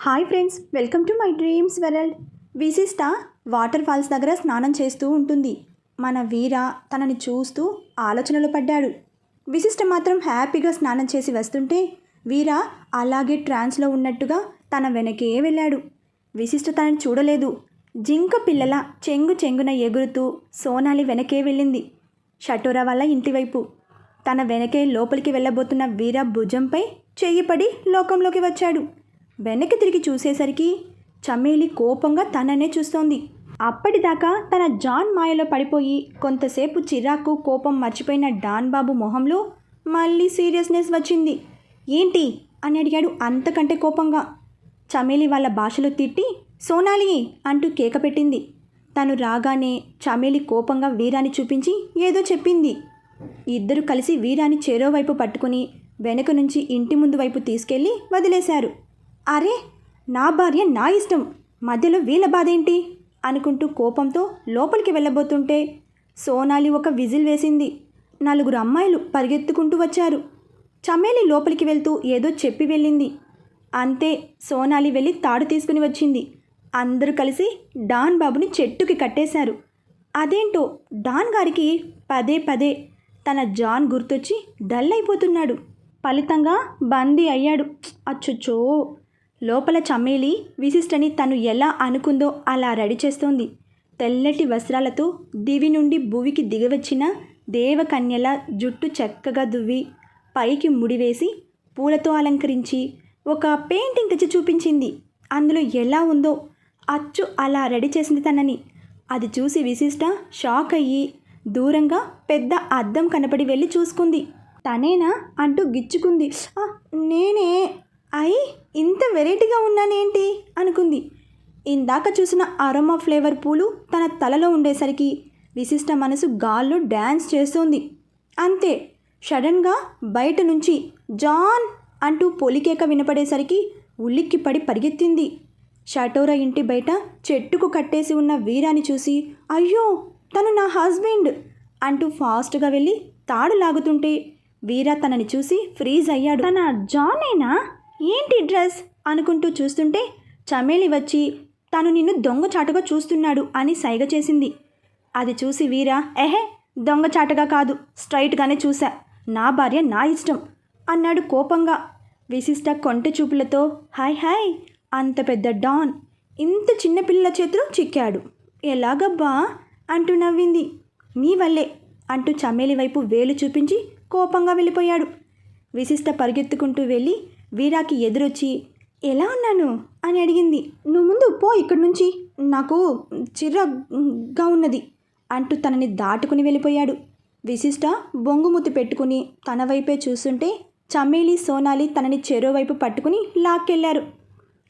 Hi friends welcome to my dreams world. Vishishta waterfalls దగ్గర స్నానం చేస్తూ ఉంటుంది. మన వీర తనని చూస్తూ ఆలోచనలో పడ్డాడు. విశిష్ట మాత్రం హ్యాపీగా స్నానం చేసి వస్తుంటే వీర అలాగే ట్రాన్స్లో ఉన్నట్టుగా తన వెనకే వెళ్ళాడు. విశిష్ట తనని చూడలేదు. జింక పిల్లల చెంగు చెంగున ఎగురుతూ సోనాలి వెనకే వెళ్ళింది. షటోరా వల్ల ఇంటివైపు. తన వెనకే లోపలికి వెళ్ళబోతున్న వీర భుజంపై చెయ్యి పడి లోకంలోకి వచ్చాడు. వెనక్కి తిరిగి చూసేసరికి చమేలి కోపంగా తననే చూస్తోంది. అప్పటిదాకా తన జాన్ మాయలో పడిపోయి కొంతసేపు చిరాకు కోపం మర్చిపోయిన డాన్ బాబు మొహంలో మళ్ళీ సీరియస్నెస్ వచ్చింది. ఏంటి? అని అడిగాడు అంతకంటే కోపంగా. చమేలి వాళ్ళ భాషలో తిట్టి సోనాలి అంటూ కేక పెట్టింది. తను రాగానే చమేలి కోపంగా వీరాన్ని చూపించి ఏదో చెప్పింది. ఇద్దరు కలిసి వీరాన్ని చెరో వైపు పట్టుకుని వెనక నుంచి ఇంటి ముందు వైపు తీసుకెళ్ళి వదిలేశారు. అరే నా భార్య నా ఇష్టం. మధ్యలో వీళ్ళ బాధ ఏంటి అనుకుంటూ కోపంతో లోపలికి వెళ్ళబోతుంటే సోనాలి ఒక విజిల్ వేసింది. నలుగురు అమ్మాయిలు పరిగెత్తుకుంటూ వచ్చారు. చమేలి లోపలికి వెళ్తూ ఏదో చెప్పి వెళ్ళింది. అంతే సోనాలి వెళ్ళి తాడు తీసుకుని వచ్చింది. అందరూ కలిసి డాన్ బాబుని చెట్టుకి కట్టేశారు. అదేంటో డాన్ గారికి పదే పదే తన జాన్ గుర్తొచ్చి డల్ అయిపోతున్నాడు. ఫలితంగా బందీ అయ్యాడు. అచ్చొచ్చో! లోపల చమేలి విశిష్టని తను ఎలా అనుకుందో అలా రెడీ చేస్తోంది. తెల్లటి వస్త్రాలతో దివి నుండి భూవికి దిగవచ్చిన దేవకన్యల జుట్టు చక్కగా దువ్వి పైకి ముడివేసి పూలతో అలంకరించి ఒక పెయింటింగ్ తెచ్చి చూపించింది. అందులో ఎలా ఉందో అచ్చు అలా రెడీ చేసింది తనని. అది చూసి విశిష్ట షాక్ అయ్యి దూరంగా పెద్ద అద్దం కనపడి వెళ్ళి చూసుకుంది. తనేనా అంటూ గిచ్చుకుంది. నేనే అయి ఇంత వెరైటీగా ఉన్నానేంటి? అనుకుంది. ఇందాక చూసిన అరోమా ఫ్లేవర్ పూలు తన తలలో ఉండేసరికి విశిష్ట మనసు గాల్లో డ్యాన్స్ చేస్తోంది. అంతే సడన్గా బయట నుంచి జాన్ అంటూ పొలికేక వినపడేసరికి ఉలిక్కిపడి పరిగెత్తింది. షటోరా ఇంటి బయట చెట్టుకు కట్టేసి ఉన్న వీరాని చూసి అయ్యో తను నా హస్బెండ్ అంటూ ఫాస్ట్గా వెళ్ళి తాడు లాగుతుంటే వీరా తనని చూసి ఫ్రీజ్ అయ్యాడు. తన జానేనా? ఏంటి డ్రెస్ అనుకుంటూ చూస్తుంటే చమేలి వచ్చి తను నిన్ను దొంగచాటుగా చూస్తున్నాడు అని సైగ చేసింది. అది చూసి వీరా ఎహే దొంగచాటగా కాదు స్ట్రైట్గానే చూశా. నా భార్య నా ఇష్టం అన్నాడు కోపంగా. విశిష్ట కొంటె చూపులతో హాయ్ హాయ్ అంత పెద్ద డాన్ ఇంత చిన్న పిల్లల చేతిలో చిక్కాడు. ఎలాగబ్బా? అంటూ నవ్వింది. నీ వల్లే అంటూ చమేలి వైపు వేలు చూపించి కోపంగా వెళ్ళిపోయాడు. విశిష్ట పరిగెత్తుకుంటూ వెళ్ళి వీరాకి ఎదురొచ్చి ఎలా ఉన్నాను? అని అడిగింది. నువ్వు ముందు పో ఇక్కడి నుంచి. నాకు చిర్రగా ఉన్నది అంటూ తనని దాటుకుని వెళ్ళిపోయాడు. విశిష్ట బొంగుముతి పెట్టుకుని తన వైపే చూస్తుంటే చమేలి సోనాలి తనని చెరోవైపు పట్టుకుని లాక్కెళ్ళారు.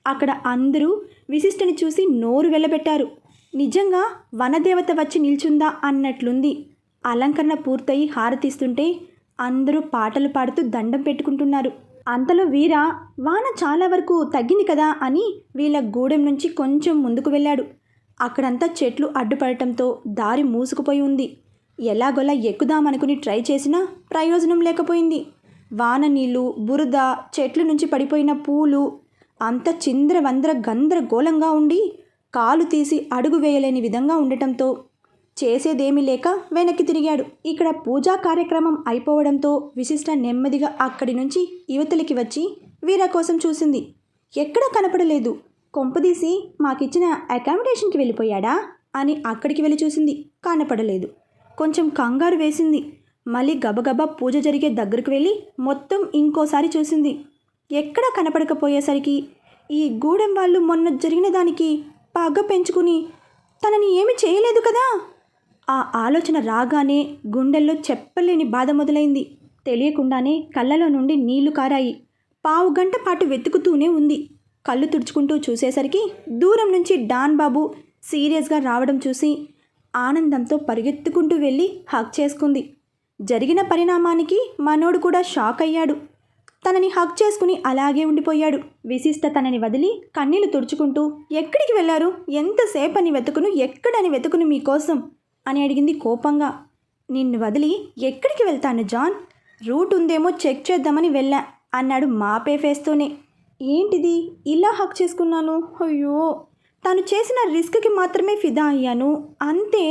అక్కడ అందరూ విశిష్టని చూసి నోరు వెళ్ళబెట్టారు నిజంగా వనదేవత వచ్చి నిల్చుందా? అన్నట్లుంది. అలంకరణ పూర్తయి హారతిస్తుంటే అందరూ పాటలు పాడుతూ దండం పెట్టుకుంటున్నారు. అంతలో వీర వాన చాలా వరకు తగ్గింది కదా అని వీళ్ళ గూడెం నుంచి కొంచెం ముందుకు వెళ్ళాడు. అక్కడంతా చెట్లు అడ్డుపడటంతో దారి మూసుకుపోయి ఉంది. ఎలాగోలా ఎక్కుదామనుకుని ట్రై చేసినా ప్రయోజనం లేకపోయింది. వాన నీళ్ళు బురద చెట్ల నుంచి పడిపోయిన పూలు అంత చింద్రవంద్ర గందరగోళంగా ఉండి కాలు తీసి అడుగు వేయలేని విధంగా ఉండటంతో చేసేదేమీ లేక వెనక్కి తిరిగాడు. ఇక్కడ పూజా కార్యక్రమం అయిపోవడంతో విశిష్ట నెమ్మదిగా అక్కడి నుంచి యువతలకి వచ్చి వీర కోసం చూసింది. ఎక్కడా కనపడలేదు. కొంపదీసి మాకిచ్చిన అకామిడేషన్కి వెళ్ళిపోయాడా అని అక్కడికి వెళ్ళి చూసింది. కనపడలేదు. కొంచెం కంగారు వేసింది. మళ్ళీ గబగబా పూజ జరిగే దగ్గరకు వెళ్ళి మొత్తం ఇంకోసారి చూసింది. ఎక్కడా కనపడకపోయేసరికి ఈ గూడెం వాళ్ళు మొన్న జరిగిన దానికి పగ పెంచుకుని తనని ఏమి చేయలేదు కదా? ఆ ఆలోచన రాగానే గుండెల్లో చెప్పలేని బాధ మొదలైంది. తెలియకుండానే కళ్ళలో నుండి నీళ్ళు కారాయి. పావు గంట పాటు వెతుకుతూనే ఉంది. కళ్ళు తుడుచుకుంటూ చూసేసరికి దూరం నుంచి డాన్ బాబు సీరియస్గా రావడం చూసి ఆనందంతో పరిగెత్తుకుంటూ వెళ్ళి హక్ చేసుకుంది. జరిగిన పరిణామానికి మనోడు కూడా షాక్ అయ్యాడు. తనని హక్ చేసుకుని అలాగే ఉండిపోయాడు. విశిష్ట తనని వదిలి కన్నీళ్ళు తుడుచుకుంటూ ఎక్కడికి వెళ్ళారు? ఎంతసేపని వెతుకును? ఎక్కడని వెతుకును మీకోసం? అని అడిగింది కోపంగా. నిన్ను వదిలి ఎక్కడికి వెళ్తాను జాన్? రూట్ ఉందేమో చెక్ చేద్దామని వెళ్ళా అన్నాడు మాపే ఫేస్తోనే. ఏంటిది? ఇలా హక్ చేసుకున్నాను? అయ్యో! తను చేసిన రిస్క్కి మాత్రమే ఫిదా అయ్యాను. అంతే!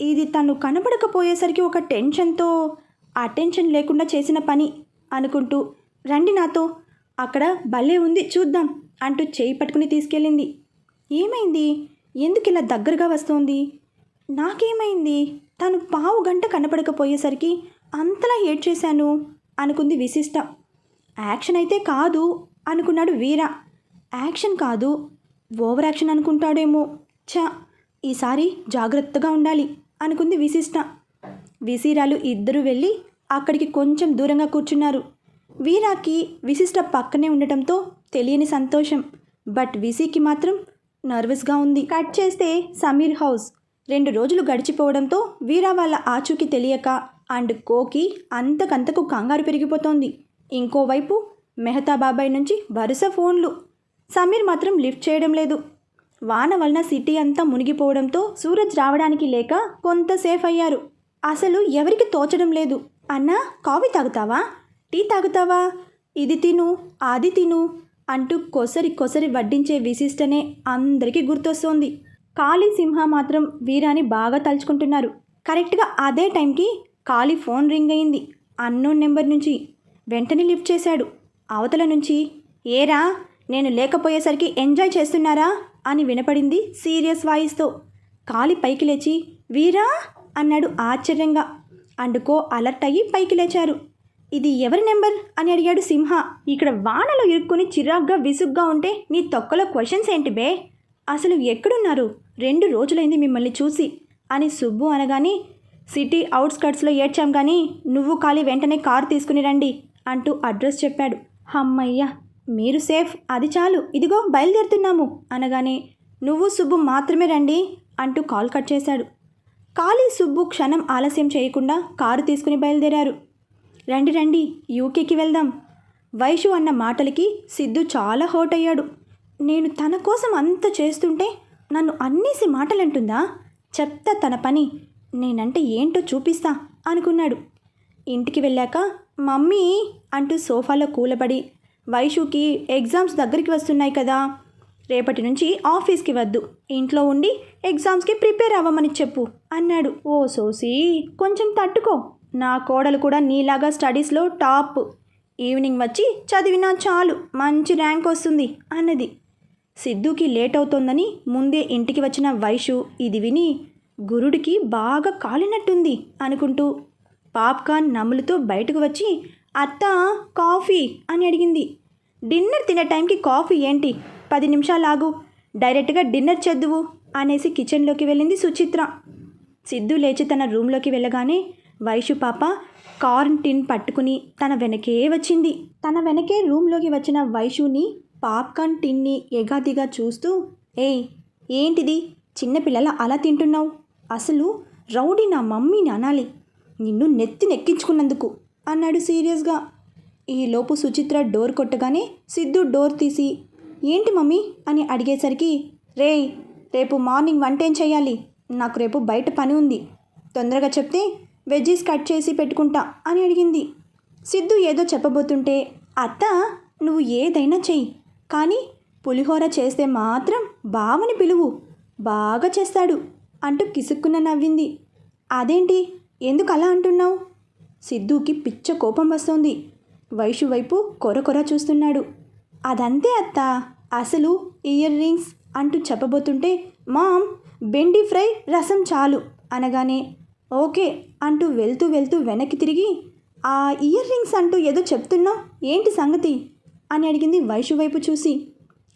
ఇది తను కనపడకపోయేసరికి ఒక టెన్షన్తో ఆ టెన్షన్ లేకుండా చేసిన పని అనుకుంటూ రండి నాతో అక్కడ భలే ఉంది చూద్దాం అంటూ చేయి పట్టుకుని తీసుకెళ్ళింది. ఏమైంది? ఎందుకు ఇలా దగ్గరగా వస్తోంది? నాకేమైంది? తను పావు గంట కనపడకపోయేసరికి అంతలా ఏడ్ చేశాను అనుకుంది విశిష్ట. యాక్షన్ అయితే కాదు అనుకున్నాడు వీర. యాక్షన్ కాదు ఓవర్ యాక్షన్ అనుకుంటాడేమో. ఛా ఈసారి జాగ్రత్తగా ఉండాలి అనుకుంది విశిష్ట. విసీరాలు ఇద్దరు వెళ్ళి అక్కడికి కొంచెం దూరంగా కూర్చున్నారు. వీరాకి విశిష్ట పక్కనే ఉండటంతో తెలియని సంతోషం. బట్ విసీకి మాత్రం నర్వస్గా ఉంది. కట్ చేస్తే సమీర్ హౌస్ రెండు రోజులు గడిచిపోవడంతో వీరా వాళ్ళ ఆచూకీ తెలియక అండ్ కోకి అంతకంతకు కంగారు పెరిగిపోతోంది. ఇంకోవైపు మెహతా బాబాయ్ నుంచి వరుస ఫోన్లు. సమీర్ మాత్రం లిఫ్ట్ చేయడం లేదు. వాన వలన సిటీ అంతా మునిగిపోవడంతో సూరజ్ రావడానికి లేక కొంత సేఫ్ అయ్యారు. అసలు ఎవరికి తోచడం లేదు. అన్నా కాఫీ తాగుతావా? టీ తాగుతావా? ఇది తిను అది తిను అంటూ కొసరి కొసరి వడ్డించే విశిష్టనే అందరికీ గుర్తొస్తోంది. కాళీ సింహ మాత్రం వీరాని బాగా తలుచుకుంటున్నారు. కరెక్ట్గా అదే టైంకి కాళీ ఫోన్ రింగ్ అయింది. అన్నోన్ నెంబర్ నుంచి వెంటనే లిఫ్ట్ చేశాడు. అవతల నుంచి ఏరా నేను లేకపోయేసరికి ఎంజాయ్ చేస్తున్నారా? అని వినపడింది సీరియస్ వాయిస్తో. కాలి పైకి లేచి వీరా? అన్నాడు ఆశ్చర్యంగా. అండుకో అలర్ట్ అయ్యి పైకి లేచారు. ఇది ఎవరి నెంబర్? అని అడిగాడు సింహ. ఇక్కడ వానలో ఇరుక్కుని చిరాగ్గా విసుగ్గా ఉంటే నీ తొక్కలో క్వశ్చన్స్ ఏంటి బే? అసలు ఎక్కడున్నారు? రెండు రోజులైంది మిమ్మల్ని చూసి. అని సుబ్బు అనగానే సిటీ అవుట్స్కట్స్లో ఏడ్చాం కానీ నువ్వు ఖాళీ వెంటనే కారు తీసుకుని రండి అంటూ అడ్రస్ చెప్పాడు. హమ్మయ్య మీరు సేఫ్ అది చాలు ఇదిగో బయలుదేరుతున్నాము అనగానే నువ్వు సుబ్బు మాత్రమే రండి అంటూ కాల్ కట్ చేశాడు. ఖాళీ సుబ్బు క్షణం ఆలస్యం చేయకుండా కారు తీసుకుని బయలుదేరారు. రండి రండి యూకేకి వెళ్దాం. వైషు అన్న మాటలకి సిద్ధు చాలా హోట్ అయ్యాడు. నేను తన కోసం అంత చేస్తుంటే నన్ను అన్నేసి మాటలంటుందా? చెప్తా తన పని. నేనంటే ఏంటో చూపిస్తా అనుకున్నాడు. ఇంటికి వెళ్ళాక మమ్మీ అంటూ సోఫాలో కూలబడి వైషుకి ఎగ్జామ్స్ దగ్గరికి వస్తున్నాయి కదా. రేపటి నుంచి ఆఫీస్కి వద్దు. ఇంట్లో ఉండి ఎగ్జామ్స్కి ప్రిపేర్ అవ్వమని చెప్పు అన్నాడు. ఓ సోసి కొంచెం తట్టుకో. నా కోడలు కూడా నీలాగా స్టడీస్లో టాప్. ఈవినింగ్ వచ్చి చదివినా చాలు. మంచి ర్యాంక్ వస్తుంది అన్నది. సిద్ధుకి లేట్ అవుతోందని ముందే ఇంటికి వచ్చిన వైషు ఇది విని గురుడికి బాగా కాలినట్టుంది అనుకుంటూ పాప్కార్న్ నములుతో బయటకు వచ్చి అత్త కాఫీ అని అడిగింది. డిన్నర్ తినే టైంకి కాఫీ ఏంటి? పది నిమిషాలు ఆగు. డైరెక్ట్గా డిన్నర్ చేద్దువు అనేసి కిచెన్లోకి వెళ్ళింది సుచిత్ర. సిద్ధు లేచి తన రూమ్లోకి వెళ్ళగానే వైషు పాప కార్న్ టిన్ పట్టుకుని తన వెనకే వచ్చింది. తన వెనకే రూమ్లోకి వచ్చిన వైషుని పాప్కార్న్ టిన్ని ఎగాదిగా చూస్తూ ఏయ్ ఏంటిది? చిన్నపిల్లల అలా తింటున్నావు? అసలు రౌడీ నా మమ్మీని అనాలి. నిన్ను నెత్తి నెక్కించుకున్నందుకు అన్నాడు సీరియస్గా. ఈలోపు సుచిత్ర డోర్ కొట్టగానే సిద్ధు డోర్ తీసి ఏంటి మమ్మీ? అని అడిగేసరికి రేయ్ రేపు మార్నింగ్ వంటేం చేయాలి నాకు రేపు బయట పని ఉంది. తొందరగా చెప్తే వెజ్జీస్ కట్ చేసి పెట్టుకుంటా అని అడిగింది. సిద్ధు ఏదో చెప్పబోతుంటే అత్త నువ్వు ఏదైనా చెయ్యి. కానీ పులిహోర చేస్తే మాత్రం బావని పిలువు. బాగా చేస్తాడు అంటూ కిసుక్కున నవ్వింది. అదేంటి? ఎందుకు అలా అంటున్నావు? సిద్ధూకి పిచ్చ కోపం వస్తోంది. వైషు వైపు కొర కొర చూస్తున్నాడు. అదంతే అత్త. అసలు ఇయర్ రింగ్స్ అంటూ చెప్పబోతుంటే మామ్ బెండి ఫ్రై రసం చాలు అనగానే ఓకే అంటూ వెళ్తూ వెళ్తూ వెనక్కి తిరిగి ఆ ఇయర్ రింగ్స్ అంటూ ఏదో చెప్తున్నావు? ఏంటి సంగతి? అని అడిగింది వైషు వైపు చూసి.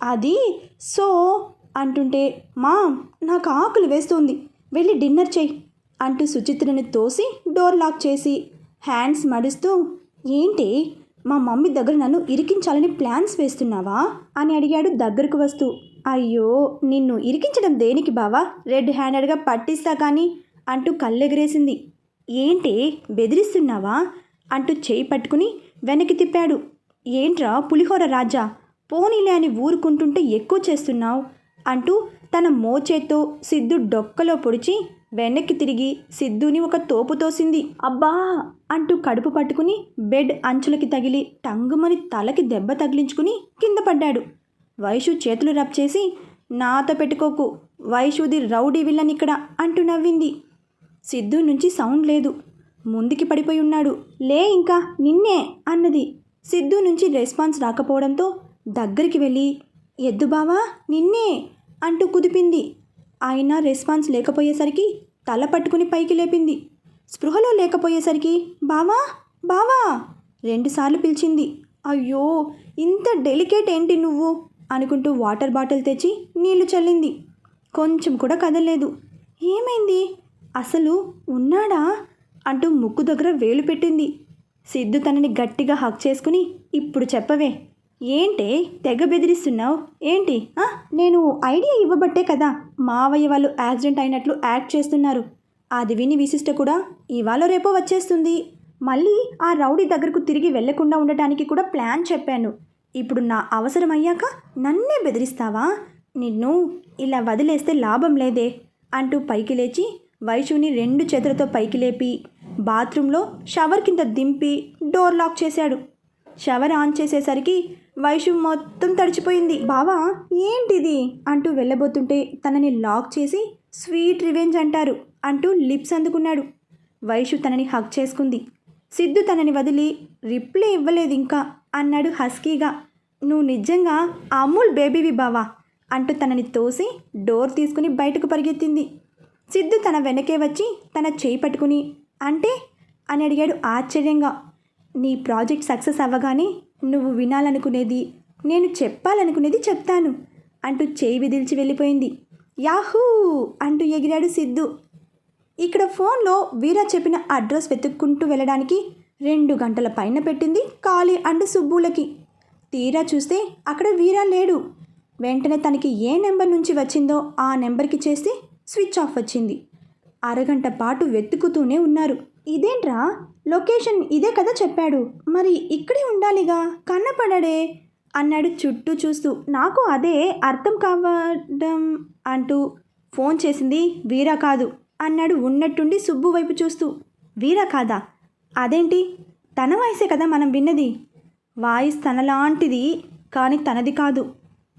అది? సో? అంటుంటే మా నాకు ఆకులు వేస్తుంది. వెళ్ళి డిన్నర్ చేయి అంటూ సుచిత్రని తోసి డోర్ లాక్ చేసి హ్యాండ్స్ మడుస్తూ ఏంటి? మా మమ్మీ దగ్గర నన్ను ఇరికించాలని ప్లాన్స్ వేస్తున్నావా? అని అడిగాడు దగ్గరకు వస్తూ. అయ్యో నిన్ను ఇరికించడం దేనికి బావా? రెడ్ హ్యాండెడ్గా పట్టిస్తా కానీ అంటూ కళ్ళెగరేసింది. ఏంటి? బెదిరిస్తున్నావా? అంటూ చేయి పట్టుకుని వెనక్కి తిప్పాడు. ఏంట్రా పులిహోర రాజా? పోనీలే అని ఊరుకుంటుంటే ఎక్కువ చేస్తున్నావు? అంటూ తన మోచేత్తో సిద్ధు డొక్కలో పొడిచి వెనక్కి తిరిగి సిద్ధుని ఒక తోపు తోసింది. అబ్బా! అంటూ కడుపు పట్టుకుని బెడ్ అంచులకి తగిలి టంగుమని తలకి దెబ్బ తగిలించుకుని కింద పడ్డాడు. వైషు చేతులు రబ్ చేసి నాతో పెట్టుకోకు వైషుది రౌడీ విల్లన్ ఇక్కడ అంటూ నవ్వింది. సిద్ధు నుంచి సౌండ్ లేదు. ముందుకి పడిపోయి ఉన్నాడు. లే ఇంకా నిన్నే అన్నది. సిద్ధు నుంచి రెస్పాన్స్ రాకపోవడంతో దగ్గరికి వెళ్ళి ఎద్దు బావా నిన్నే! అంటూ కుదిపింది. అయినా రెస్పాన్స్ లేకపోయేసరికి తల పట్టుకుని పైకి లేపింది. స్పృహలో లేకపోయేసరికి బావా బావా! రెండుసార్లు పిలిచింది. అయ్యో ఇంత డెలికేట్ ఏంటి నువ్వు? అనుకుంటూ వాటర్ బాటిల్ తెచ్చి నీళ్ళు చల్లింది. కొంచెం కూడా కదలలేదు. ఏమైంది? అసలు ఉన్నాడా? అంటూ ముక్కు దగ్గర వేలు పెట్టింది. సిద్ధు తనని గట్టిగా హక్ చేసుకుని ఇప్పుడు చెప్పవే. ఏంటే తెగ బెదిరిస్తున్నావు? ఏంటి? నేను ఐడియా ఇవ్వబట్టే కదా మావయ్య వాళ్ళు యాక్సిడెంట్ అయినట్లు యాక్ట్ చేస్తున్నారు. అది విని విశిష్ట కూడా ఇవాళ రేపో వచ్చేస్తుంది. మళ్ళీ ఆ రౌడీ దగ్గరకు తిరిగి వెళ్ళకుండా ఉండటానికి కూడా ప్లాన్ చెప్పాను. ఇప్పుడు నా అవసరం అయ్యాక నన్నే బెదిరిస్తావా? నిన్ను ఇలా వదిలేస్తే లాభం లేదే అంటూ పైకి లేచి వైశువుని రెండు చేతులతో పైకి లేపి బాత్రూంలో షవర్ కింద దింపి డోర్ లాక్ చేశాడు. షవర్ ఆన్ చేసేసరికి వైషు మొత్తం తడిచిపోయింది. బావా ఏంటిది? అంటూ వెళ్ళబోతుంటే తనని లాక్ చేసి స్వీట్ రివెంజ్ అంటారు అంటూ లిప్స్ అందుకున్నాడు. వైషు తనని హక్ చేసుకుంది. సిద్ధు తనని వదిలి రిప్లై ఇవ్వలేదు ఇంకా అన్నాడు హస్కీగా. నువ్వు నిజంగా అమూల్ బేబీవి బావా అంటూ తనని తోసి డోర్ తీసుకుని బయటకు పరిగెత్తింది. సిద్ధు తన వెనకే వచ్చి తన చేయి పట్టుకుని అంటే? అని అడిగాడు ఆశ్చర్యంగా. నీ ప్రాజెక్ట్ సక్సెస్ అవ్వగానే నువ్వు వినాలనుకునేది నేను చెప్పాలనుకునేది చెప్తాను అంటూ చేయి విదిల్చి వెళ్ళిపోయింది. యాహూ! అంటూ ఎగిరాడు సిద్ధు. ఇక్కడ ఫోన్లో వీరా చెప్పిన అడ్రస్ వెతుక్కుంటూ వెళ్ళడానికి రెండు గంటల పైన పెట్టింది కాళీ అండ్ సుబ్బులకి. తీరా చూస్తే అక్కడ వీరా లేడు. వెంటనే తనకి ఏ నెంబర్ నుంచి వచ్చిందో ఆ నెంబర్కి చేస్తే స్విచ్ ఆఫ్ వచ్చింది. అరగంట పాటు వెతుకుతూనే ఉన్నారు. ఇదేంట్రా? లొకేషన్ ఇదే కదా చెప్పాడు. మరి ఇక్కడే ఉండాలిగా? కన్నపడడే? అన్నాడు చుట్టూ చూస్తూ. నాకు అదే అర్థం కావడం అంటూ ఫోన్ చేసింది వీరా కాదు అన్నాడు ఉన్నట్టుండి సుబ్బు వైపు చూస్తూ. వీరా కాదా? అదేంటి? తన వాయిసే కదా మనం విన్నది. వాయిస్ తనలాంటిది కానీ తనది కాదు.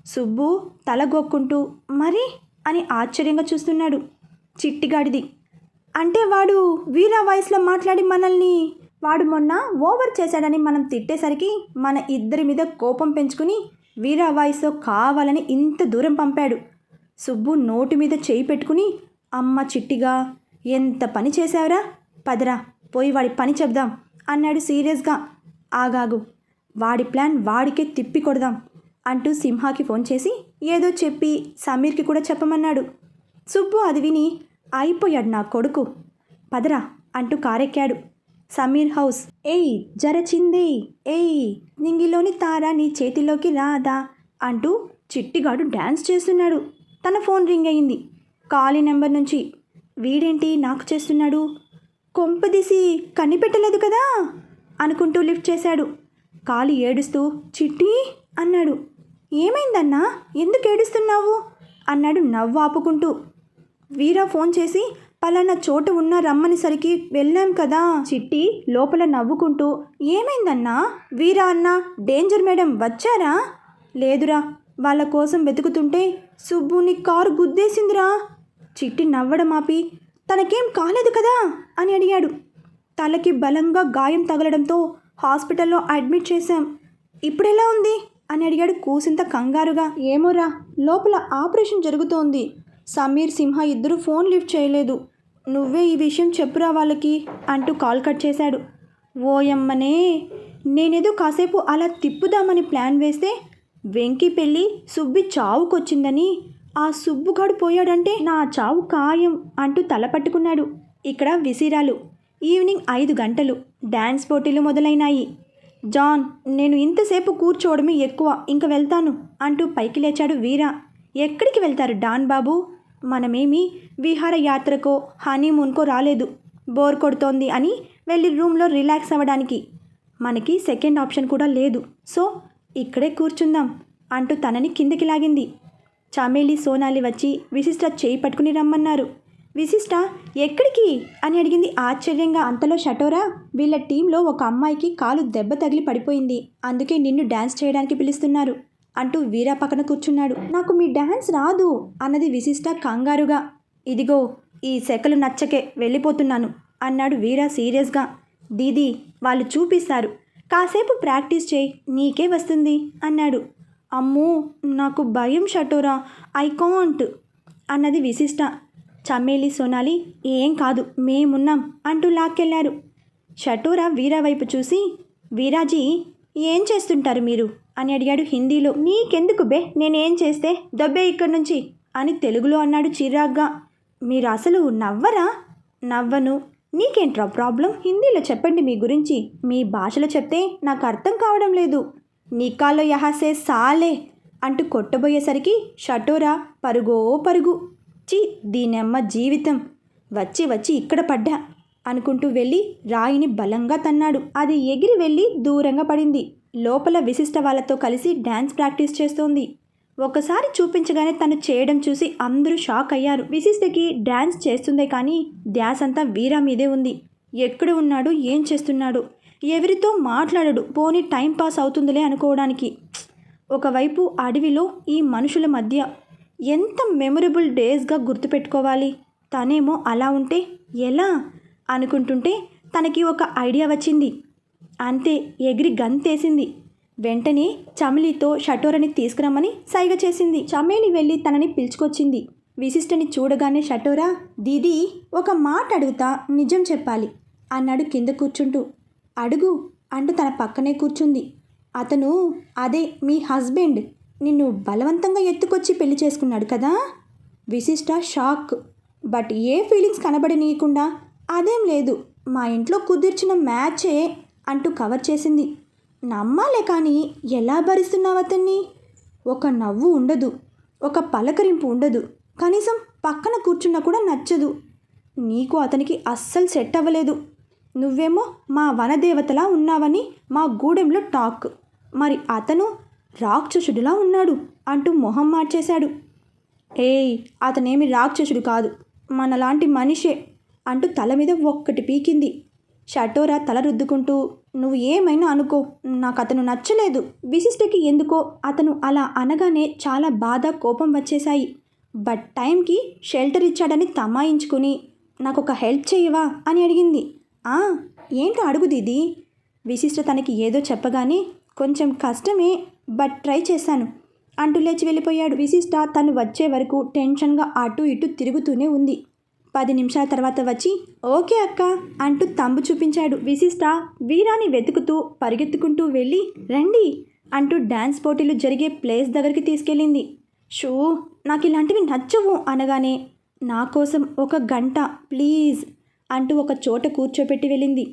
సుబ్బు తలగొక్కుంటూ మరి? అని ఆశ్చర్యంగా చూస్తున్నాడు. చిట్టిగాడిది. అంటే వాడు వీరా వాయిస్లో మాట్లాడి మనల్ని వాడు మొన్న ఓవర్ చేశాడని మనం తిట్టేసరికి మన ఇద్దరి మీద కోపం పెంచుకుని వీరా వాయిస్లో కావాలని ఇంత దూరం పంపాడు. సుబ్బు నోటి మీద చేయి పెట్టుకుని అమ్మ చిట్టిగా ఎంత పని చేశావురా? పదరా పోయి వాడి పని చెప్దాం అన్నాడు సీరియస్గా. ఆగాగు వాడి ప్లాన్ వాడికే తిప్పి కొడదాం అంటూ సింహాకి ఫోన్ చేసి ఏదో చెప్పి సమీర్కి కూడా చెప్పమన్నాడు. సుబ్బు అది విని అయిపోయాడు నా కొడుకు. పదరా అంటూ కారెక్కాడు. సమీర్ హౌస్. ఏయ్ జరచింది. ఏయ్ నింగిలోని తార నీ చేతిలోకి రాదా? అంటూ చిట్టిగాడు డ్యాన్స్ చేస్తున్నాడు. తన ఫోన్ రింగ్ అయింది. ఖాళీ నెంబర్ నుంచి వీడేంటి నాకు చేస్తున్నాడు? కొంపదీసి కనిపెట్టలేదు కదా? అనుకుంటూ లిఫ్ట్ చేశాడు. కాలి ఏడుస్తూ చిట్టి అన్నాడు. ఏమైందన్నా? ఎందుకు ఏడుస్తున్నావు? అన్నాడు నవ్వు ఆపుకుంటూ వీరా ఫోన్ చేసి పలానా చోట ఉన్న రమ్మనిసరికి వెళ్ళాం కదా చిట్టి లోపల నవ్వుకుంటూ ఏమైందన్నా? వీరా అన్న డేంజర్ మేడం వచ్చారా? లేదురా వాళ్ళ కోసం వెతుకుతుంటే సుబ్బుని కారు గుద్దేసిందిరా. చిట్టి నవ్వడం ఆపి తనకేం కాలేదు కదా? అని అడిగాడు. తలకి బలంగా గాయం తగలడంతో హాస్పిటల్లో అడ్మిట్ చేశాం. ఇప్పుడెలా ఉంది? అని అడిగాడు కూసింత కంగారుగా. ఏమోరా లోపల ఆపరేషన్ జరుగుతోంది. సమీర్ సింహ ఇద్దరు ఫోన్ లిఫ్ట్ చేయలేదు. నువ్వే ఈ విషయం చెప్పురా వాళ్ళకి అంటూ కాల్ కట్ చేశాడు. ఓయమ్మనే నేనేదో కాసేపు అలా తిప్పుదామని ప్లాన్ వేస్తే వెంకీ పెళ్ళి సుబ్బి చావుకొచ్చిందని ఆ సుబ్బుగాడు పోయాడంటే నా చావు ఖాయం అంటూ తల పట్టుకున్నాడు. ఇక్కడ విసిరాలు. ఈవినింగ్ ఐదు గంటలు. డ్యాన్స్ పోటీలు మొదలైనాయి. జాన్ నేను ఇంతసేపు కూర్చోవడమే ఎక్కువ ఇంక వెళ్తాను అంటూ పైకి లేచాడు వీరా. ఎక్కడికి వెళ్తారు డాన్ బాబు? మనమేమి విహారయాత్రకో హనీమూన్కో రాలేదు. బోర్ కొడుతోంది అని వెళ్ళి రూమ్లో రిలాక్స్ అవ్వడానికి. మనకి సెకండ్ ఆప్షన్ కూడా లేదు. సో ఇక్కడే కూర్చుందాం అంటూ తనని కిందకి లాగింది. చమేలి సోనాలి వచ్చి విశిష్ట చేయి పట్టుకుని రమ్మన్నారు. విశిష్ట ఎక్కడికి? అని అడిగింది ఆశ్చర్యంగా. అంతలో షటోరా వీళ్ళ టీంలో ఒక అమ్మాయికి కాలు దెబ్బ తగిలి పడిపోయింది. అందుకే నిన్ను డ్యాన్స్ చేయడానికి పిలుస్తున్నారు. అంటూ వీరా పక్కన కూర్చున్నాడు. నాకు మీ డ్యాన్స్ రాదు అన్నది విశిష్ట కంగారుగా. ఇదిగో ఈ సెకలు నచ్చకే వెళ్ళిపోతున్నాను అన్నాడు వీరా సీరియస్గా. దీదీ వాళ్ళు చూపిస్తారు. కాసేపు ప్రాక్టీస్ చేయి నీకే వస్తుంది అన్నాడు. అమ్మో నాకు భయం షటోరా ఐ కాంట్ అన్నది విశిష్ట. చమ్మేలి సోనాలి ఏం కాదు మేమున్నాం అంటూ లాక్కెళ్ళారు. షటోరా వీరా వైపు చూసి వీరాజీ ఏం చేస్తుంటారు మీరు? అని అడిగాడు హిందీలో. నీకెందుకు బే? నేనేం చేస్తే? దబ్బే ఇక్కడి నుంచి అని తెలుగులో అన్నాడు చిరాగ్గా. మీరు అసలు నవ్వరా? నవ్వను. నీకేంట్రా ప్రాబ్లం? హిందీలో చెప్పండి మీ గురించి. మీ భాషలో చెప్తే నాకు అర్థం కావడం లేదు. నికాలో యహాసే సాలే అంటూ కొట్టబోయేసరికి షటోరా పరుగో పరుగు. చి దీనమ్మ జీవితం. వచ్చి వచ్చి ఇక్కడ పడ్డా అనుకుంటూ వెళ్ళి రాయిని బలంగా తన్నాడు. అది ఎగిరి వెళ్ళి దూరంగా పడింది. లోపల విశిష్ట వాళ్ళతో కలిసి డ్యాన్స్ ప్రాక్టీస్ చేస్తోంది. ఒకసారి చూపించగానే తను చేయడం చూసి అందరూ షాక్ అయ్యారు. విశిష్టకి డ్యాన్స్ చేస్తుందే కానీ ధ్యాస్ అంతా వీరా మీదే ఉంది. ఎక్కడ ఉన్నాడు? ఏం చేస్తున్నాడు? ఎవరితో మాట్లాడడు? పోనీ టైం పాస్ అవుతుందిలే అనుకోవడానికి. ఒకవైపు అడవిలో ఈ మనుషుల మధ్య ఎంత మెమొరబుల్ డేస్గా గుర్తుపెట్టుకోవాలి? తనేమో అలా ఉంటే ఎలా? అనుకుంటుంటే తనకి ఒక ఐడియా వచ్చింది. అంతే ఎగిరి గంతేసింది. వెంటనే చమిలితో షటోరని తీసుకురమ్మని సైగ చేసింది. చమేలి వెళ్ళి తనని పిలుచుకొచ్చింది. విశిష్టని చూడగానే షటోరా దీదీ ఒక మాట అడుగుతా నిజం చెప్పాలి అన్నాడు కింద కూర్చుంటూ. అడుగు అంటూ తన పక్కనే కూర్చుంది. అతను అదే మీ హస్బెండ్ నిన్ను బలవంతంగా ఎత్తుకొచ్చి పెళ్ళి చేసుకున్నాడు కదా? విశిష్ట షాక్. బట్ ఏ ఫీలింగ్స్ కనబడనీయకుండా అదేం లేదు. మా ఇంట్లో కుదిర్చిన మ్యాచే అంటూ కవర్ చేసింది. నమ్మాలే కానీ ఎలా భరిస్తున్నావు అతన్ని? ఒక నవ్వు ఉండదు ఒక పలకరింపు ఉండదు. కనీసం పక్కన కూర్చున్నా కూడా నచ్చదు. నీకు అతనికి అస్సలు సెట్ అవ్వలేదు. నువ్వేమో మా వనదేవతలా ఉన్నావని మా గూడెంలో టాక్. మరి అతను రాక్షసుడిలా ఉన్నాడు అంటూ మొహం మార్చేశాడు. ఏయ్ అతనేమి రాక్షసుడు కాదు మనలాంటి మనిషే అంటూ తల మీద ఒక్కటి పీకింది. షటోరా తల రుద్దుకుంటూ నువ్వు ఏమైనా అనుకో నాకు అతను నచ్చలేదు. విశిష్టకి ఎందుకో అతను అలా అనగానే చాలా బాధ కోపం వచ్చేశాయి. బట్ టైంకి షెల్టర్ ఇచ్చాడని తమాయించుకుని నాకు ఒక హెల్ప్ చేయవా? అని అడిగింది. ఆ ఏంటో అడుగు దీది. విశిష్ట తనకి ఏదో చెప్పగానే కొంచెం కష్టమే బట్ ట్రై చేశాను. అంటూ లేచి వెళ్ళిపోయాడు. విశిష్ట తను వచ్చే వరకు టెన్షన్గా అటు ఇటు తిరుగుతూనే ఉంది. పది నిమిషాల తర్వాత వచ్చి ఓకే అక్క అంటూ తంబు చూపించాడు. విశిష్ట వీరాని వెతుకుతూ పరిగెత్తుకుంటూ వెళ్ళి రండి అంటూ డ్యాన్స్ పోటీలు జరిగే ప్లేస్ దగ్గరికి తీసుకెళ్ళింది. షూ నాకు ఇలాంటివి నచ్చవు అనగానే నా కోసం ఒక గంట ప్లీజ్ అంటూ ఒక చోట కూర్చోపెట్టి వెళ్ళింది.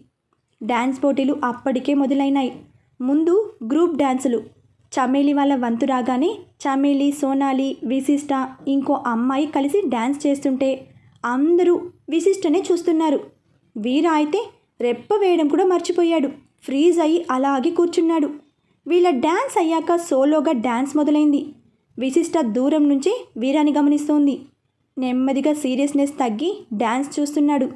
డ్యాన్స్ పోటీలు అప్పటికే మొదలైనాయి. ముందు గ్రూప్ డ్యాన్సులు చమేలి వాళ్ళ వంతు రాగానే చమేలి సోనాలి విశిష్ట ఇంకో అమ్మాయి కలిసి డ్యాన్స్ చేస్తుంటే అందరూ విశిష్టనే చూస్తున్నారు. వీరా అయితే రెప్ప వేయడం కూడా మర్చిపోయాడు. ఫ్రీజ్ అయ్యి అలాగే కూర్చున్నాడు. వీళ్ళ డ్యాన్స్ అయ్యాక సోలోగా డ్యాన్స్ మొదలైంది. విశిష్ట దూరం నుంచే వీరాని గమనిస్తోంది. నెమ్మదిగా సీరియస్నెస్ తగ్గి డ్యాన్స్ చూస్తున్నాడు.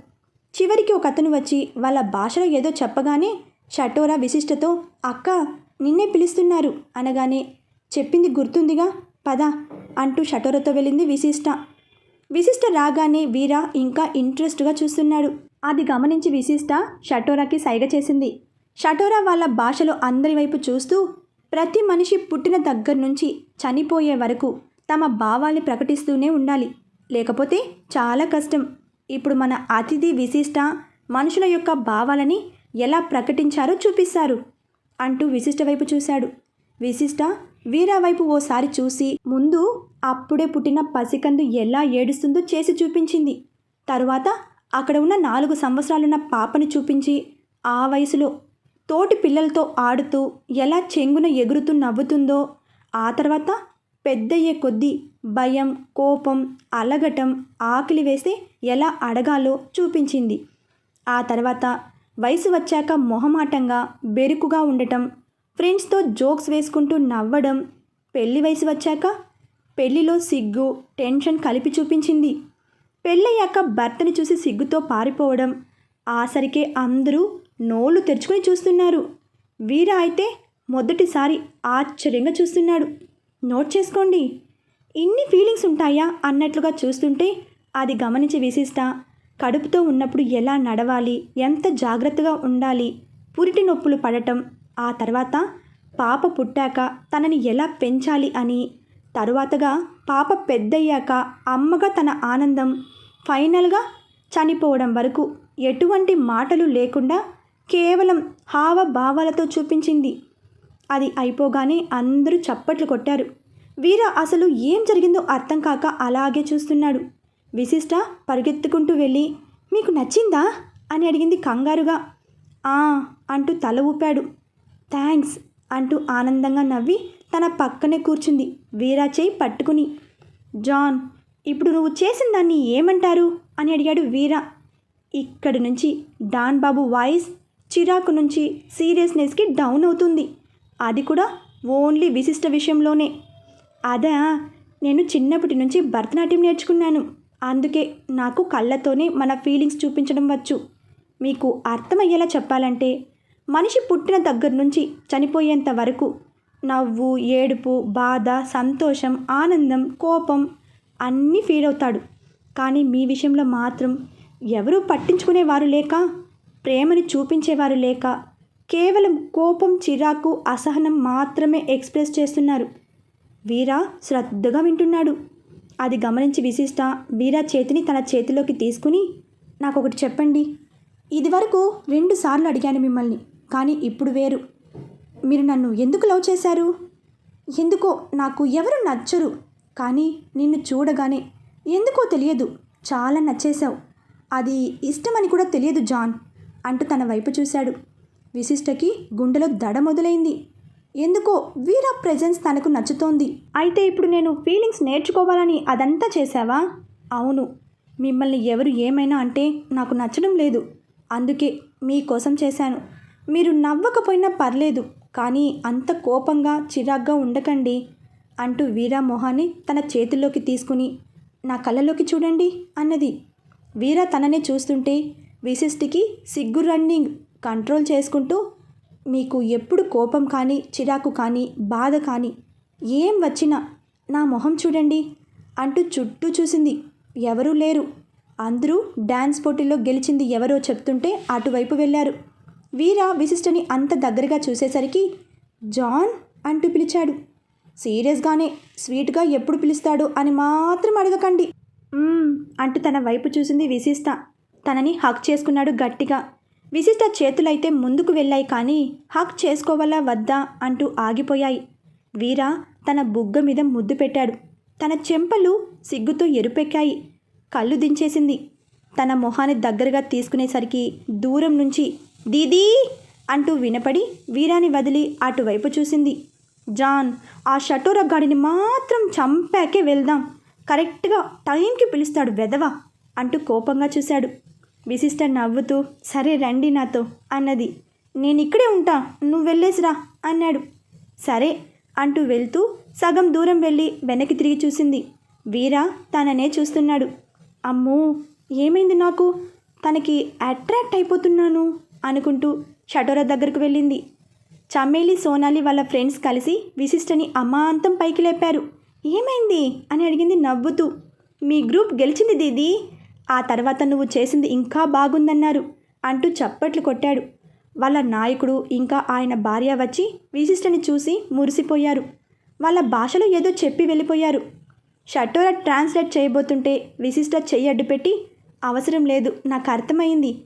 చివరికి ఒక అతను వచ్చి వాళ్ళ భాషలో ఏదో చెప్పగానే షటోరా విశిష్టతో అక్క నిన్నే పిలుస్తున్నారు అనగానే చెప్పింది గుర్తుందిగా పద అంటూ షటోరతో వెళ్ళింది విశిష్ట. విశిష్ట రాగానే వీర ఇంకా ఇంట్రెస్ట్గా చూస్తున్నాడు. అది గమనించి విశిష్ట షటోరాకి సైగ చేసింది. షటోరా వాళ్ళ భాషలో అందరి వైపు చూస్తూ ప్రతి మనిషి పుట్టిన దగ్గర నుంచి చనిపోయే వరకు తమ భావాల్ని ప్రకటిస్తూనే ఉండాలి. లేకపోతే చాలా కష్టం. ఇప్పుడు మన అతిథి విశిష్ట మనుషుల యొక్క భావాలని ఎలా ప్రకటించారో చూపిస్తారు అంటూ విశిష్ట వైపు చూశాడు. విశిష్ట వీరా వైపు ఓసారి చూసి ముందు అప్పుడే పుట్టిన పసికందు ఎలా ఏడుస్తుందో చేసి చూపించింది. తరువాత అక్కడ ఉన్న నాలుగు సంవత్సరాలున్న పాపని చూపించి ఆ వయసులో తోటి పిల్లలతో ఆడుతూ ఎలా చెంగున ఎగురుతూ నవ్వుతుందో ఆ తర్వాత పెద్దయ్యే కొద్దీ భయం కోపం అలగటం ఆకలి వేస్తే ఎలా అడగాలో చూపించింది. ఆ తర్వాత వయసు వచ్చాక మొహమాటంగా బెరుకుగా ఉండటం ఫ్రెండ్స్తో జోక్స్ వేసుకుంటూ నవ్వడం పెళ్ళి వయసు వచ్చాక పెళ్ళిలో సిగ్గు టెన్షన్ కలిపి చూపించింది. పెళ్ళయ్యాక భర్తని చూసి సిగ్గుతో పారిపోవడం ఆసరికే అందరూ నోళ్ళు తెరుచుకొని చూస్తున్నారు. వీర అయితే మొదటిసారి ఆశ్చర్యంగా చూస్తున్నాడు. నోట్ చేసుకోండి ఇన్ని ఫీలింగ్స్ ఉంటాయా అన్నట్లుగా చూస్తుంటే అది గమనించి విశిష్ట కడుపుతో ఉన్నప్పుడు ఎలా నడవాలి ఎంత జాగ్రత్తగా ఉండాలి పురిటి నొప్పులు పడటం ఆ తర్వాత పాప పుట్టాక తనని ఎలా పెంచాలి అని. తరువాతగా పాప పెద్దయ్యాక అమ్మగా తన ఆనందం ఫైనల్గా చనిపోవడం వరకు ఎటువంటి మాటలు లేకుండా కేవలం హావభావాలతో చూపించింది. అది అయిపోగానే అందరూ చప్పట్లు కొట్టారు. వీర అసలు ఏం జరిగిందో అర్థం కాక అలాగే చూస్తున్నాడు. విశిష్ట పరిగెత్తుకుంటూ వెళ్ళి మీకు నచ్చిందా? అని అడిగింది కంగారుగా. ఆ అంటూ తల ఊపాడు. థ్యాంక్స్ అంటూ ఆనందంగా నవ్వి తన పక్కనే కూర్చుంది. వీరా చేయి పట్టుకుని జాన్ ఇప్పుడు నువ్వు చేసిన దాన్ని ఏమంటారు? అని అడిగాడు వీరా. ఇక్కడి నుంచి డాన్ బాబు వాయిస్ చిరాకు నుంచి సీరియస్నెస్కి డౌన్ అవుతుంది. అది కూడా ఓన్లీ విశిష్ట విషయంలోనే. అదా నేను చిన్నప్పటి నుంచి భరతనాట్యం నేర్చుకున్నాను. అందుకే నాకు కళ్ళతోనే మన ఫీలింగ్స్ చూపించడం వచ్చు. మీకు అర్థమయ్యేలా చెప్పాలంటే మనిషి పుట్టిన దగ్గర నుంచి చనిపోయేంత వరకు నవ్వు ఏడుపు బాధ సంతోషం ఆనందం కోపం అన్నీ ఫీల్ అవుతాడు. కానీ మీ విషయంలో మాత్రం ఎవరూ పట్టించుకునేవారు లేక ప్రేమని చూపించేవారు లేక కేవలం కోపం చిరాకు అసహనం మాత్రమే ఎక్స్ప్రెస్ చేస్తున్నారు. వీరా శ్రద్ధగా వింటున్నాడు. అది గమనించి విశిష్ట వీరా చేతిని తన చేతిలోకి తీసుకుని నాకు ఒకటి చెప్పండి. ఇదివరకు రెండు సార్లు అడిగాను మిమ్మల్ని. కానీ ఇప్పుడు వేరు. మీరు నన్ను ఎందుకు లవ్ చేశారు? ఎందుకో నాకు ఎవరు నచ్చరు. కానీ నిన్ను చూడగానే ఎందుకో తెలియదు. చాలా నచ్చేశావు. అది ఇష్టమని కూడా తెలియదు జాన్ అంటూ తన వైపు చూశాడు. విశిష్టకి గుండెలో దడ మొదలైంది. ఎందుకో వీరా ప్రెజెన్స్ తనకు నచ్చుతోంది. అయితే ఇప్పుడు నేను ఫీలింగ్స్ నేర్చుకోవాలని అదంతా చేశావా? అవును. మిమ్మల్ని ఎవరు ఏమైనా అంటే నాకు నచ్చడం లేదు. అందుకే మీకోసం చేశాను. మీరు నవ్వకపోయినా పర్లేదు కానీ అంత కోపంగా చిరాగ్గా ఉండకండి అంటూ వీరా మొహాన్ని తన చేతుల్లోకి తీసుకుని నా కళ్ళలోకి చూడండి అన్నది. వీరా తననే చూస్తుంటే విశిష్టికి సిగ్గు రన్నింగ్ కంట్రోల్ చేసుకుంటూ మీకు ఎప్పుడు కోపం కానీ చిరాకు కానీ బాధ కానీ ఏం వచ్చినా నా మొహం చూడండి అంటూ చుట్టూ చూసింది. ఎవరూ లేరు. అందరూ డ్యాన్స్ పోటీలో గెలిచింది ఎవరో చెప్తుంటే అటువైపు వెళ్ళారు. వీర విశిష్టని అంత దగ్గరగా చూసేసరికి జాన్ అంటూ పిలిచాడు. సీరియస్గానే స్వీట్గా ఎప్పుడు పిలుస్తాడు అని మాత్రం అడగకండి. అంటూ తన వైపు చూసింది విశిష్ట. తనని హక్ చేసుకున్నాడు గట్టిగా. విశిష్ట చేతులైతే ముందుకు వెళ్ళాయి కానీ హక్ చేసుకోవాలా వద్దా అంటూ ఆగిపోయాయి. వీర తన బుగ్గ మీద ముద్దు పెట్టాడు. తన చెంపలు సిగ్గుతో ఎరుపెక్కాయి. కళ్ళు దించేసింది. తన మొహాన్ని దగ్గరగా తీసుకునేసరికి దూరం నుంచి దీదీ అంటూ వినపడి వీరాని వదిలి అటువైపు చూసింది. జాన్ ఆ షటోర గాడిని మాత్రం చంపాకే వెళ్దాం. కరెక్ట్గా టైంకి పిలుస్తాడు వెదవా అంటూ కోపంగా చూశాడు. విశిష్ట నవ్వుతూ సరే రండి నాతో అన్నది. నేను ఇక్కడే ఉంటా నువ్వు వెళ్ళేసిరా అన్నాడు. సరే అంటూ వెళ్తూ సగం దూరం వెళ్ళి వెనక్కి తిరిగి చూసింది. వీర తననే చూస్తున్నాడు. అమ్మో ఏమైంది నాకు? తనకి అట్రాక్ట్ అయిపోతున్నాను. అనుకుంటూ షటోర దగ్గరకు వెళ్ళింది. చమ్మేలి సోనాలి వాళ్ళ ఫ్రెండ్స్ కలిసి విశిష్టని అమాంతం పైకి లేపారు. ఏమైంది? అని అడిగింది నవ్వుతూ. మీ గ్రూప్ గెలిచింది దీదీ. ఆ తర్వాత నువ్వు చేసింది ఇంకా బాగుందన్నారు అంటూ చప్పట్లు కొట్టాడు. వాళ్ళ నాయకుడు ఇంకా ఆయన భార్య వచ్చి విశిష్టని చూసి మురిసిపోయారు. వాళ్ళ భాషలో ఏదో చెప్పి వెళ్ళిపోయారు. షటోర ట్రాన్స్లేట్ చేయబోతుంటే విశిష్ట చెయ్యి అడ్డుపెట్టి అవసరం లేదు నాకు అర్థమైంది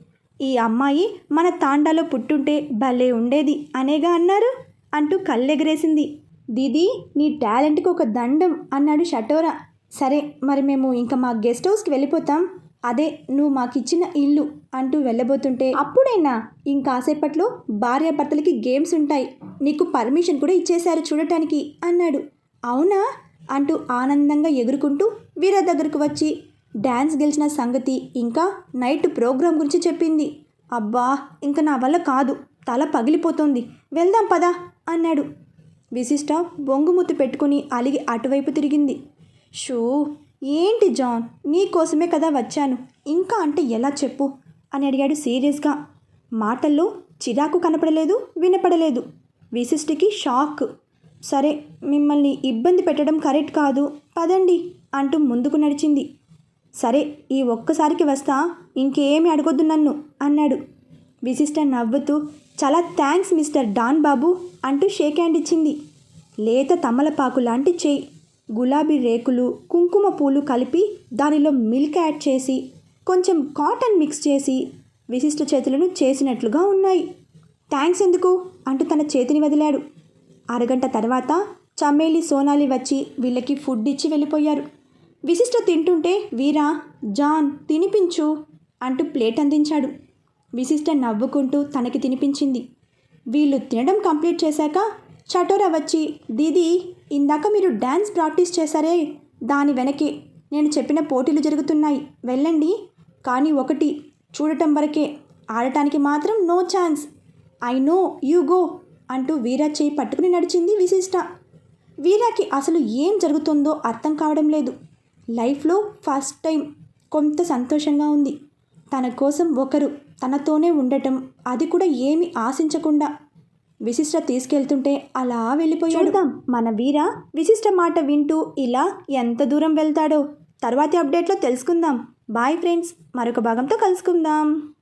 ఈ అమ్మాయి మన తాండాలో పుట్టుంటే భలే ఉండేది అనేగా అన్నారు అంటూ కళ్ళెగరేసింది. దీదీ నీ టాలెంట్కి ఒక దండం అన్నాడు షటోరా. సరే మరి మేము ఇంకా మా గెస్ట్ హౌస్కి వెళ్ళిపోతాం. అదే నువ్వు మాకిచ్చిన ఇల్లు అంటూ వెళ్ళబోతుంటే అప్పుడైనా? ఇంకాసేపట్లో భార్యాభర్తలకి గేమ్స్ ఉంటాయి. నీకు పర్మిషన్ కూడా ఇచ్చేశారు చూడటానికి అన్నాడు. అవునా? అంటూ ఆనందంగా ఎగురుకుంటూ వీర దగ్గరకు వచ్చి డ్యాన్స్ గెలిచిన సంగతి ఇంకా నైట్ ప్రోగ్రాం గురించి చెప్పింది. అబ్బా ఇంకా నా వల్ల కాదు. తల పగిలిపోతోంది. వెళ్దాం పదా అన్నాడు. విశిష్ట బొంగుముత్తు పెట్టుకుని అలిగి అటువైపు తిరిగింది. షూ ఏంటి జాన్? నీ కోసమే కదా వచ్చాను. ఇంకా అంటే ఎలా చెప్పు? అని అడిగాడు సీరియస్గా. మాటల్లో చిరాకు కనపడలేదు వినపడలేదు. విశిష్టికి షాక్. సరే మిమ్మల్ని ఇబ్బంది పెట్టడం కరెక్ట్ కాదు. పదండి అంటూ ముందుకు నడిచింది. సరే ఈ ఒక్కసారికి వస్తా ఇంకేమి అడగొద్దు నన్ను అన్నాడు. విశిష్ట నవ్వుతూ చాలా థ్యాంక్స్ మిస్టర్ డాన్ బాబు అంటూ షేక్ హ్యాండ్ ఇచ్చింది. లేత తమలపాకు లాంటి చేయి గులాబీ రేకులు కుంకుమ పూలు కలిపి దానిలో మిల్క్ యాడ్ చేసి కొంచెం కాటన్ మిక్స్ చేసి విశిష్ట చేతులను చేసినట్లుగా ఉన్నాయి. థ్యాంక్స్ ఎందుకు? అంటూ తన చేతిని వదిలాడు. అరగంట తర్వాత చమ్మేలి సోనాలి వచ్చి వీళ్ళకి ఫుడ్ ఇచ్చి వెళ్ళిపోయారు. విశిష్ట తింటుంటే వీరా జాన్ తినిపించు అంటూ ప్లేట్ అందించాడు. విశిష్ట నవ్వుకుంటూ తనకి తినిపించింది. వీళ్ళు తినడం కంప్లీట్ చేశాక చటోరా వచ్చి దీదీ ఇందాక మీరు డ్యాన్స్ ప్రాక్టీస్ చేశారే దాని వెనకే నేను చెప్పిన పోటీలు జరుగుతున్నాయి. వెళ్ళండి. కానీ ఒకటి చూడటం వరకే. ఆడటానికి మాత్రం no chance. I know you go అంటూ వీరా చేయి పట్టుకుని నడిచింది విశిష్ట. వీరాకి అసలు ఏం జరుగుతుందో అర్థం కావడం లేదు. లైఫ్లో ఫస్ట్ టైం కొంత సంతోషంగా ఉంది. తన కోసం ఒకరు తనతోనే ఉండటం అది కూడా ఏమి ఆశించకుండా విశిష్ట తీసుకెళ్తుంటే అలా వెళ్ళిపోయాడు. మన వీర విశిష్ట మాట వింటూ ఇలా ఎంత దూరం వెళ్తాడో. తర్వాతి అప్డేట్లో తెలుసుకుందాం. బాయ్ ఫ్రెండ్స్ మరొక భాగంతో కలుసుకుందాం.